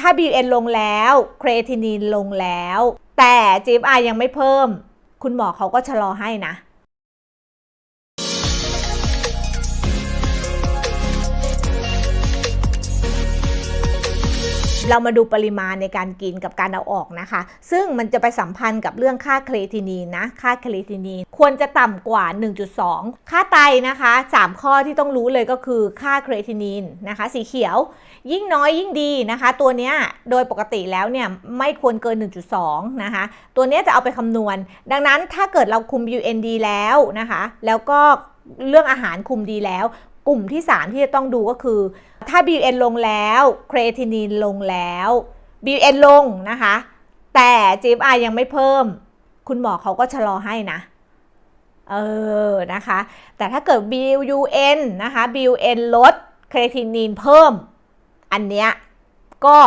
ถ้า BUN ลงแล้วเครทินินลงแล้ว แต่ GFR ยังไม่เพิ่ม คุณหมอเขาก็ชะลอให้นะ เรามาดูปริมาณในการกินกับการเอาออกนะคะ ซึ่งมันจะไปสัมพันธ์กับเรื่องค่าเครทินีนนะ ค่าเครทินีนควรจะต่ำกว่า 1.2 ค่าไตนะคะ 3 ข้อที่ต้องรู้เลยก็คือค่าเครทินีนนะคะ สีเขียว ยิ่งน้อยยิ่งดีนะคะ ตัวเนี้ยโดยปกติแล้วเนี่ยไม่ควรเกิน 1.2 นะคะ ตัวเนี้ยจะเอาไปคำนวณ ดังนั้นถ้าเกิดเราคุม BUN ดีแล้วนะคะ แล้วก็เรื่องอาหารคุมดีแล้ว กลุ่มที่ 3 ที่จะต้องดูก็คือ ถ้า BUN ลงแล้วเครทินินลงแล้ว BUN ลงนะคะ แต่ GFR ยังไม่เพิ่ม คุณหมอเขาก็ชะลอให้นะเออนะคะ แต่ถ้าเกิด BUN นะคะ BUN ลดเครทินินเพิ่ม อันเนี้ยก็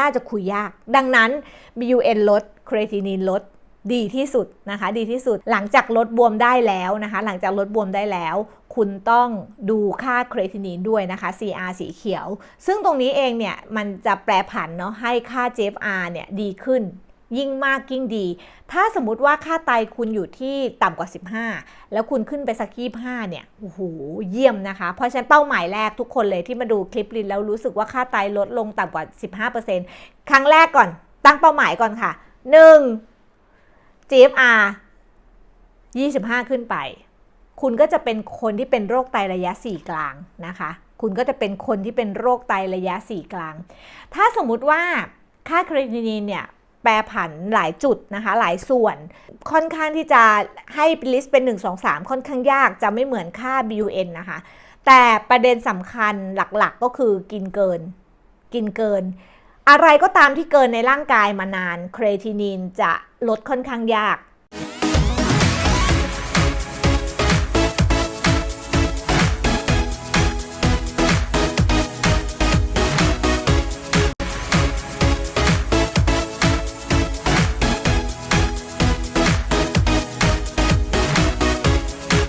น่าจะคุยยาก ดังนั้น BUN ลด เครทินินลด ดีที่สุดนะคะ ดีที่สุดหลังจากลดบวมได้แล้วนะคะ หลังจากลดบวมได้แล้ว คุณต้องดูค่าเครทินินด้วยนะคะ CR สีเขียว ซึ่งตรงนี้เองเนี่ย มันจะแปรผันเนาะให้ค่า GFR เนี่ยดีขึ้นยิ่งมากยิ่งดี ถ้าสมมติว่าค่าไตคุณอยู่ที่ต่ำกว่า 15 แล้วคุณขึ้นไปสักยี่ห้าเนี่ย โอ้โห เยี่ยมนะคะ เพราะฉะนั้นเป้าหมายแรกทุกคนเลยที่มาดูคลิปลินแล้วรู้สึกว่าค่าไตลดลงต่ำกว่า 15%ครั้งแรกก่อน ตั้งเป้าหมายก่อนค่ะ 1 GFR 25 ขึ้นไป คุณก็จะเป็นคนที่เป็นโรคไตระยะ 4 กลางนะคะ คุณก็จะเป็นคนที่เป็นโรคไตระยะ 4 กลาง ถ้าสมมุติว่าค่าครตินินเนี่ยแปรผันหลายจุดนะคะ หลายส่วน ค่อนข้างที่จะให้ลิสต์เป็น 1 2 3 ค่อนข้างยากจะไม่เหมือนค่า BUN นะคะ แต่ประเด็นสำคัญหลักๆก็คือกินเกิน กินเกิน อะไรก็ตามที่เกินในร่างกายมานาน เครทินินจะลดค่อนข้างยาก